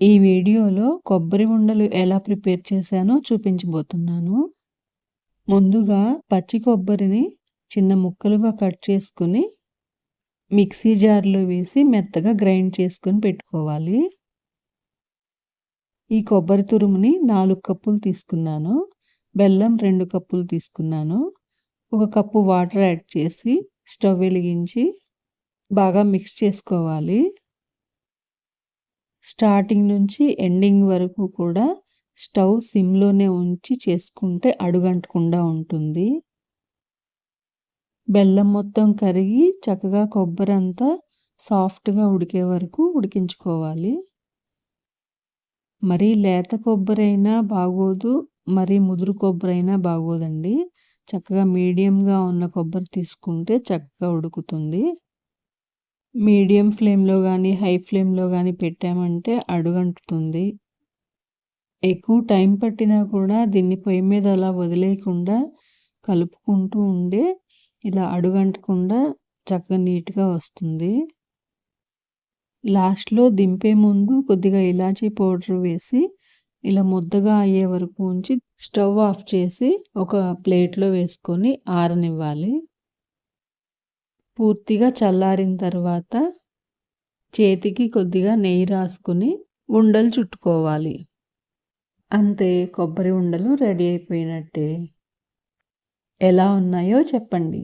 ఈ వీడియోలో కొబ్బరి ఉండలు ఎలా ప్రిపేర్ చేశానో చూపించబోతున్నాను. ముందుగా పచ్చి కొబ్బరిని చిన్న ముక్కలుగా కట్ చేసుకొని మిక్సీ జార్‌లో వేసి మెత్తగా గ్రైండ్ చేసుకొని పెట్టుకోవాలి. ఈ కొబ్బరి తురుముని నాలుగు కప్పులు తీసుకున్నాను. బెల్లం రెండు కప్పులు తీసుకున్నాను. ఒక కప్పు వాటర్ యాడ్ చేసి స్టవ్ వెలిగించి బాగా మిక్స్ చేసుకోవాలి. స్టార్టింగ్ నుంచి ఎండింగ్ వరకు కూడా స్టవ్ సిమ్‌లోనే ఉంచి చేసుకుంటే అడుగంటకుండా ఉంటుంది. బెల్లం మొత్తం కరిగి చక్కగా కొబ్బరంతా సాఫ్ట్‌గా ఉడికే వరకు ఉడికించుకోవాలి. మరీ లేత కొబ్బరైనా బాగోదు. మరీ ముదురు కొబ్బరైనా బాగోదండి. చక్కగా మీడియంగా ఉన్న కొబ్బరి తీసుకుంటే చక్కగా ఉడుకుతుంది. మీడియం ఫ్లేమ్‌లో కానీ హై ఫ్లేమ్‌లో కానీ పెట్టామంటే అడుగంటుతుంది. ఎక్కువ టైం పట్టినా కూడా దీన్ని పొయ్యి మీద అలా వదిలేయకుండా కలుపుకుంటూ ఉండే ఇలా అడుగంటకుండా చక్కగా నీట్‌గా వస్తుంది. లాస్ట్‌లో దింపే ముందు కొద్దిగా ఇలాచీ పౌడర్ వేసి ఇలా ముద్దగా అయ్యే వరకు ఉంచి స్టవ్ ఆఫ్ చేసి ఒక ప్లేట్‌లో వేసుకొని ఆరనివ్వాలి. పూర్తిగా చల్లారిన తర్వాత చేతికి కొద్దిగా నెయ్యి రాసుకుని ఉండలు చుట్టుకోవాలి. అంతే కొబ్బరి ఉండలు రెడీ అయిపోయినట్టే. ఎలా ఉన్నాయో చెప్పండి.